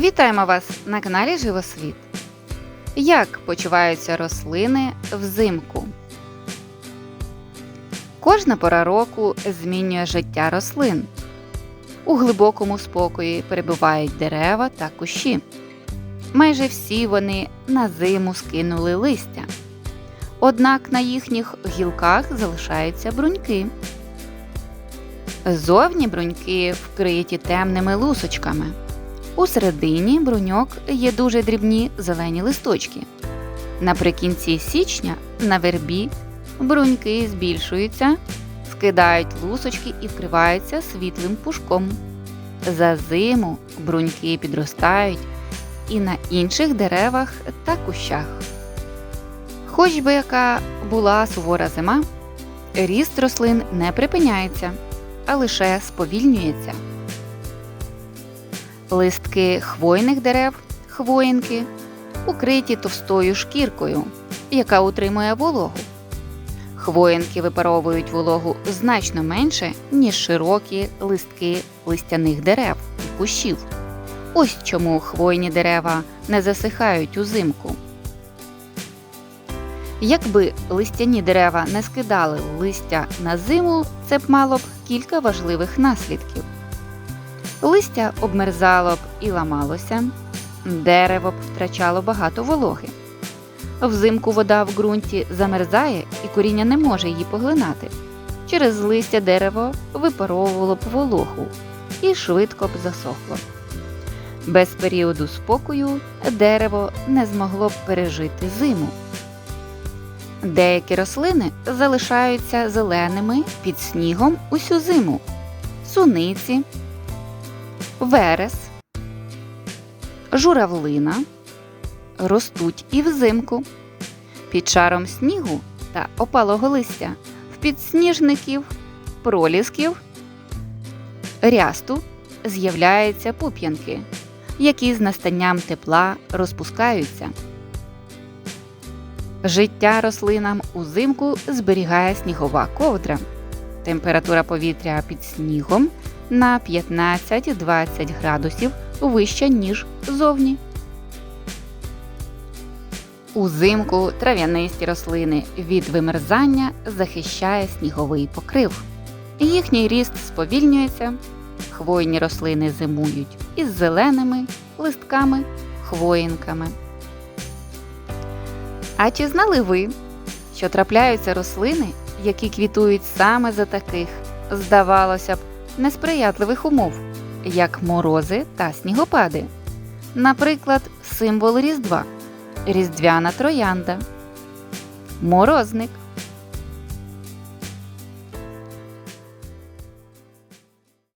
Вітаємо вас на каналі Живосвіт. Як почуваються рослини взимку? Кожна пора року змінює життя рослин. У глибокому спокої перебувають дерева та кущі. Майже всі вони на зиму скинули листя. Однак на їхніх гілках залишаються бруньки. Зовні бруньки вкриті темними лусочками. У середині бруньок є дуже дрібні зелені листочки. Наприкінці січня на вербі бруньки збільшуються, скидають лусочки і вкриваються світлим пушком. За зиму бруньки підростають і на інших деревах та кущах. Хоч би яка була сувора зима, ріст рослин не припиняється, а лише сповільнюється. Листки хвойних дерев, хвоїнки, укриті товстою шкіркою, яка утримує вологу. Хвоїнки випаровують вологу значно менше, ніж широкі листки листяних дерев і кущів. Ось чому хвойні дерева не засихають узимку. Якби листяні дерева не скидали листя на зиму, це б мало б кілька важливих наслідків. Листя обмерзало б і ламалося, дерево б втрачало багато вологи. Взимку вода в ґрунті замерзає і коріння не може її поглинати. Через листя дерево випаровувало б вологу і швидко б засохло. Без періоду спокою дерево не змогло б пережити зиму. Деякі рослини залишаються зеленими під снігом усю зиму. Суниці, верес, журавлина ростуть і взимку. Під шаром снігу та опалого листя в підсніжників, пролісків, рясту з'являються пуп'янки, які з настанням тепла розпускаються. Життя рослинам узимку зберігає снігова ковдра. Температура повітря під снігом на 15-20 градусів вища, ніж зовні. Узимку трав'янисті рослини від вимерзання захищає сніговий покрив. Їхній ріст сповільнюється, хвойні рослини зимують із зеленими листками, хвоїнками. А чи знали ви, що трапляються рослини, які квітують саме за таких, здавалося б, несприятливих умов, як морози та снігопади? Наприклад, символ Різдва різдвяна троянда, морозник,